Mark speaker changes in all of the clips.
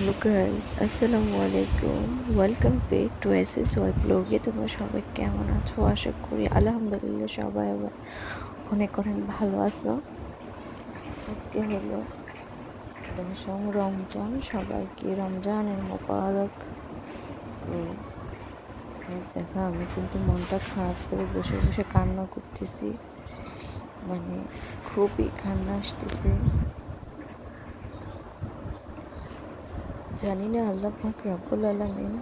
Speaker 1: Hello guys আসসালামু আলাইকুম welcome back to S S Y ব্লগে তোমরা সবাই কেমন আছো? আশা করি আলহামদুলিল্লাহ সবাই আবার অনেক অনেক ভালো আছো। আজকে হলো দশম রমজান। সবাইকে রমজানের মোবারক। গাইস দেখা, আমি কিন্তু মনটা খারাপ করে বসে বসে কান্না করতেছি। মানে খুবই কান্না আসতেছে। জানি না আল্লাহ পাক রাব্বুল আলামিন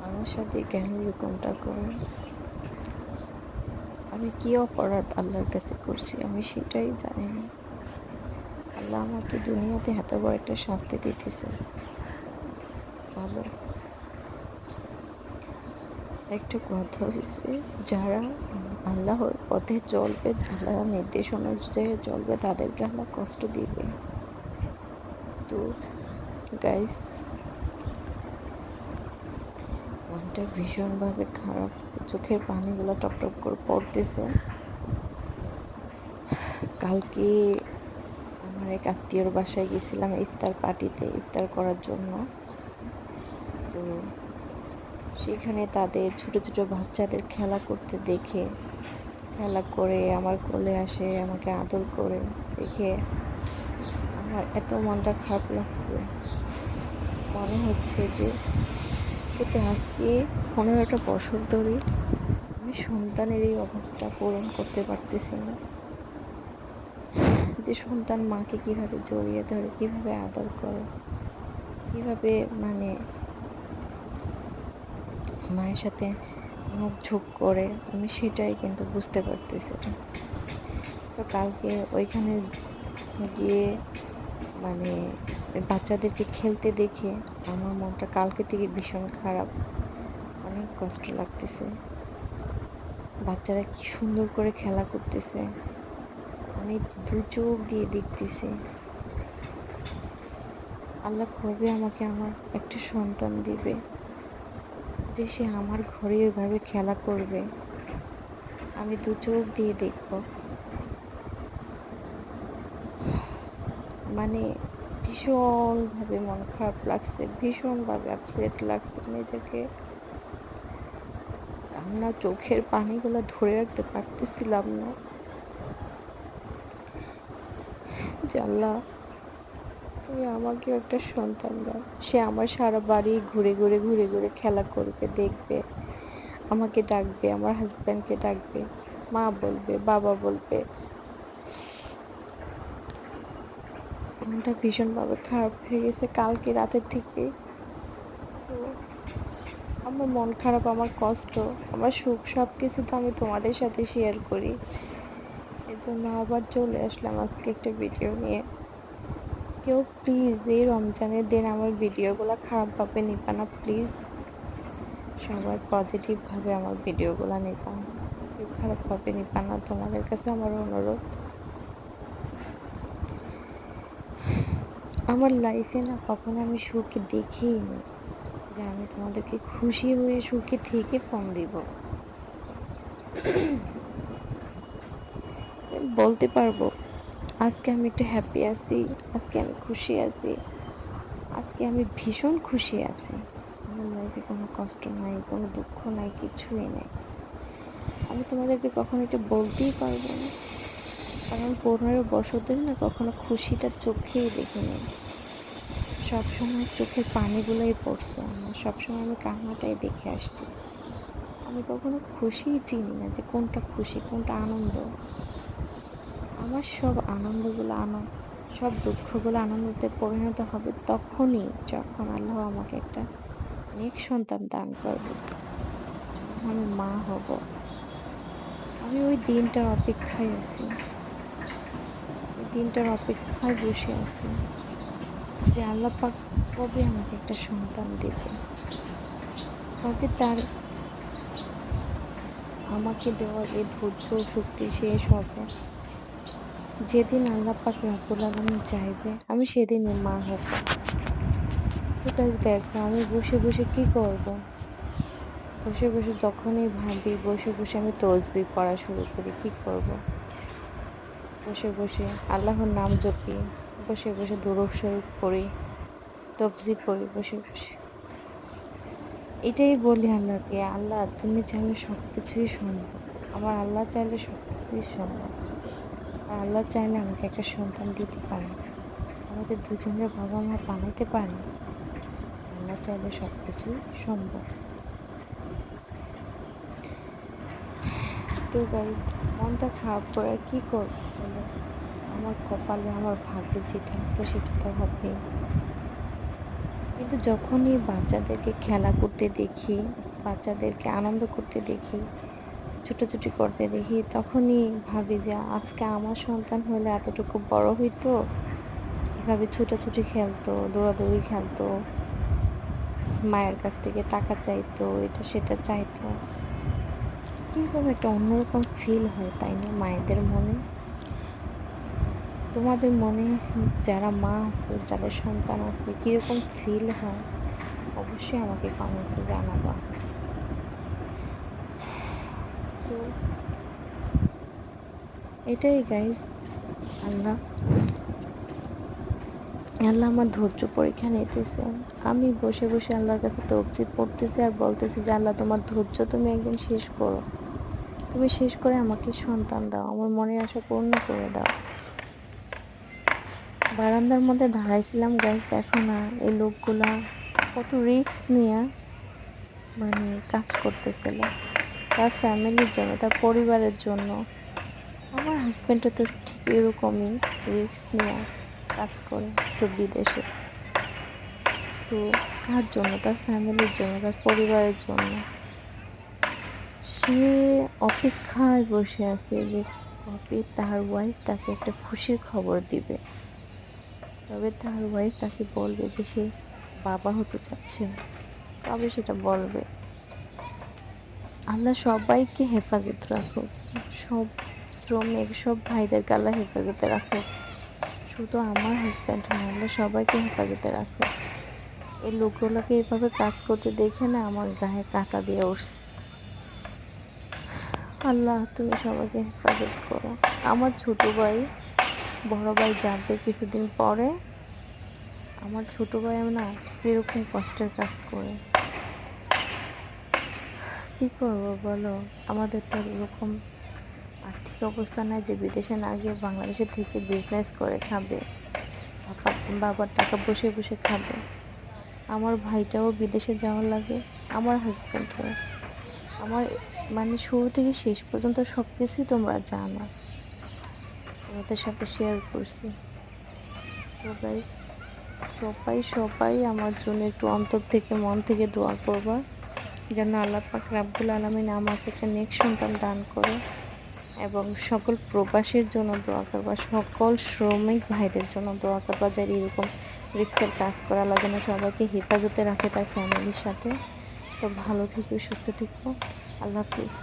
Speaker 1: আমার সাথে কেন এরকমটা করে আমি কি অপরাধ আল্লাহর কাছে করছি আমি সেটাই জানি না। আল্লাহ আমাকে দুনিয়াতে এত বড় একটা শাস্তি দিতেছে। ভালো। একটা কথা হয়েছে যারা আল্লাহর পথে চলবে যারা নির্দেশ অনুযায়ী চলবে, তাদেরকে আল্লাহ কষ্ট দিবে। তো গাইস মনটা ভীষণভাবে খারাপ। চোখের পানিগুলো টপটপ করে পড়তেছে। কালকে আমার এক আত্মীয়র বাসায় গেছিলাম ইফতার পার্টিতে, ইফতার করার জন্য। তো সেখানে তাদের ছোট ছোট বাচ্চাদের খেলা করতে দেখে, খেলা করে, আমার কোলে আসে, আমাকে আদর করে, দেখে আমার এত মনটা খারাপ লাগছে। মনে হচ্ছে যে এতে আজকে পনেরোটা বছর ধরে আমি সন্তানের এই অভাবটা পূরণ করতে পারতেছি না। যে সন্তান মাকে কীভাবে জড়িয়ে ধরে, কীভাবে আদর করে, কীভাবে মানে মায়ের সাথে মুখ ঝুঁক করে, আমি সেটাই কিন্তু বুঝতে পারতেছি তো কালকে ওইখানে গিয়ে মানে বাচ্চাদেরকে খেলতে দেখে আমার মনটা কালকে থেকে ভীষণ খারাপ। অনেক কষ্ট লাগতেছে। বাচ্চারা কি সুন্দর করে খেলা করতেছে। আমি দু চোখ দিয়ে দেখতেছি। আল্লাহ কবে আমাকে আমার একটা সন্তান দিবে? যে সে আমার ঘরে ওইভাবে খেলা করবে। আমি দু চোখ দিয়ে দেখব। মানে ভীষণভাবে মন খারাপ লাগছে, ভীষণভাবে আপসেট লাগছে। নিজেকে কান্না চোখের পানিগুলো ধরে রাখতে পারতেছিলাম না। জানলা তুমি আমাকে একটা সন্তান দাও। সে আমার সারা বাড়ি ঘুরে ঘুরে ঘুরে ঘুরে খেলা করবে, দেখবে, আমাকে ডাকবে, আমার হাজব্যান্ডকে ডাকবে, মা বলবে, বাবা বলবে। মনটা ভীষণভাবে খারাপ হয়ে গেছে কালকে রাতের থেকে তো আমার মন খারাপ, আমার কষ্ট, আমার সুখ সব কিছু তো আমি তোমাদের সাথে শেয়ার করি। এই জন্য আবার চলে আসলাম আজকে একটা ভিডিও নিয়ে। কেউ প্লিজ এই রমজানের দিন আমার ভিডিওগুলো খারাপভাবে নিবা না প্লিজ সবাই পজিটিভভাবে আমার ভিডিওগুলো নিবা। কেউ খারাপভাবে নিবা না, তোমাদের কাছে আমার অনুরোধ। আমার লাইফে না কখনো আমি সুখে দেখিই নি যে আমি তোমাদেরকে খুশি হয়ে সুখে থেকে ফোন দিব। বলতে পারব, আজকে আমি একটু হ্যাপি আছি, আজকে আমি খুশি আছি, আজকে আমি ভীষণ খুশি আছি। আমার লাইফে কোনো কষ্ট নাই, কোনো দুঃখ নাই, কিছুই নেই। আমি তোমাদেরকে কখনো এটা বলতেই পারব না। কারণ পনেরো বছর ধরে না কখনো খুশিটা চোখেই দেখিনি। সবসময় চোখের পানিগুলোই পড়ছে। আমার সবসময় আমি কান্নাটাই দেখে আসছি। আমি কখনো খুশিই চিনি না যে কোনটা খুশি, কোনটা আনন্দ। আমার সব আনন্দগুলো আনন্দ সব দুঃখগুলো আনন্দতে পরিণত হবে তখনই যখন আল্লাহ আমাকে একটা নেক সন্তান দান করবে। আমি মা হব। আমি ওই দিনটার অপেক্ষায় আছি। দিনটার অপেক্ষায় বসে আছি। যে আল্লাহ পাক কবে আমাকে একটা সন্তান দেবে? কবে তার আমাকে দেওয়ার এই ধৈর্য শক্তি শেষ হবে? যেদিন আল্লাহ পাক রব্বুল আলমী চাইবে, আমি সেদিনই মা হব। তো কাজ দেখো, আমি বসে বসে কি করব? বসে বসে যখনই ভাবি, বসে বসে আমি তসবি পড়া শুরু করি, কি করব? বসে বসে আল্লাহর নাম জপি, বসে বসে দুরূপ শরীফ পড়ি তবজি পড়ি বসে বসে। এটাই বলি আল্লাহকে, আল্লাহ তুমি চাইলে সব কিছুই সম্ভব, আমার আল্লাহ চাইলে সব কিছুই সম্ভব। আর আল্লাহ চাইলে আমাকে একটা সন্তান দিতে পারে আমাদের দুজনের বাবা মা বানাইতে পারে আল্লাহ চাইলে সব কিছুই সম্ভব। তো গাইজ মনটা খারাপ করে আর কী করব আমার কপালে আমার ভাগ্যে যেটা আছে সেটা তো হবে। কিন্তু যখনই বাচ্চাদেরকে খেলা করতে দেখি, বাচ্চাদেরকে আনন্দ করতে দেখি, ছুটোছুটি করতে দেখি, তখনই ভাবি যে আজকে আমার সন্তান হলে এতটুকু বড় হইতো, এভাবে ছুটোছুটি খেলতো, দৌড়াদৌড়ি খেলতো, মায়ের কাছ থেকে টাকা চাইতো, এটা সেটা চাইতো। কীরকম একটা অন্যরকম ফিল হয়, তাই না? মায়েদের মনে? তোমাদের মনে যারা মা আছে, যাদের সন্তান আছে, কীরকম ফিল হয়? অবশ্যই আমাকে কমেন্টসে জানাবা। তো এটাই গাইজ আল্লাহ আল্লাহ আমার ধৈর্য পরীক্ষা নিতেছে। আমি বসে বসে আল্লাহর কাছে তবজি পড়তেছি আর বলতেছি যে, আল্লাহ তোমার ধৈর্য তুমি একদিন শেষ করো। তুমি শেষ করে আমাকে সন্তান দাও, আমার মনের আশা পূর্ণ করে দাও। বারান্দার মধ্যে দাঁড়াইছিলাম গাছ দেখো না, এই লোকগুলা কত রিস্ক নিয়ে মানে কাজ করতেছিল। তার ফ্যামিলির জন্য, তার পরিবারের জন্য। আমার হাজব্যান্ডও তো ঠিক এরকমই রিস্ক নিয়ে কাজ করে, সব বিদেশে। তো কার জন্য? তার ফ্যামিলির জন্য, তার পরিবারের জন্য। সে অপেক্ষায় বসে আছে যে কবে তার ওয়াইফ তাকে একটা খুশির খবর দিবে। তবে তার ওয়াইফ তাকে বলবে যে সে বাবা হতে চাচ্ছে। কবে সেটা বলবে। আল্লাহ সবাইকে হেফাজত রাখুক। সব শ্রমিক, সব ভাইদেরকে আল্লাহ হেফাজতে রাখুক। শুধু আমার হাজব্যান্ড না আল্লাহ সবাইকে হেফাজতে রাখুক। এই লোকগুলোকে এভাবে কাজ করতে দেখে না আমার গায়ে কাটা দিয়ে উঠছে। আল্লাহ, তুমি সবাইকে হেফাজত করো। আমার ছোট ভাই, বড় ভাই যাবে কিছুদিন পরে। আমার ছোট ভাই না ঠিক এরকম কষ্টের কাজ করে। কি করব বলো? আমাদের তো এরকম আর্থিক অবস্থা নাই যে বিদেশে না গিয়ে বাংলাদেশে থেকে বিজনেস করে খাবে। বাবা, বাবার টাকা বসে বসে খাবে। আমার ভাইটাও বিদেশে যাওয়া লাগে, আমার হাজব্যান্ডও আমার মানে শুরু থেকে শেষ পর্যন্ত সব কিছুই তোমরা জানো। তোমাদের সাথে শেয়ার করছি। তো গাইস সবাই সবাই আমার জন্য একটু অন্তর থেকে, মন থেকে দোয়া করবা। যেন আল্লাহ পাক রাব্বুল আলমিন আমাকে একটা নেক্সট সন্তান দান করে এবং সকল প্রবাসীর জন্য দোয়া করবা, সকল শ্রমিক ভাইদের জন্য দোয়া করবা যারা এরকম রিক্সের কাজ করে, আল্লাহ যেন সবাইকে হেফাজতে রাখে তার ফ্যামিলির সাথে। তো ভালো থেকো, সুস্থ থেকো। আল্লাহ হাফিজ।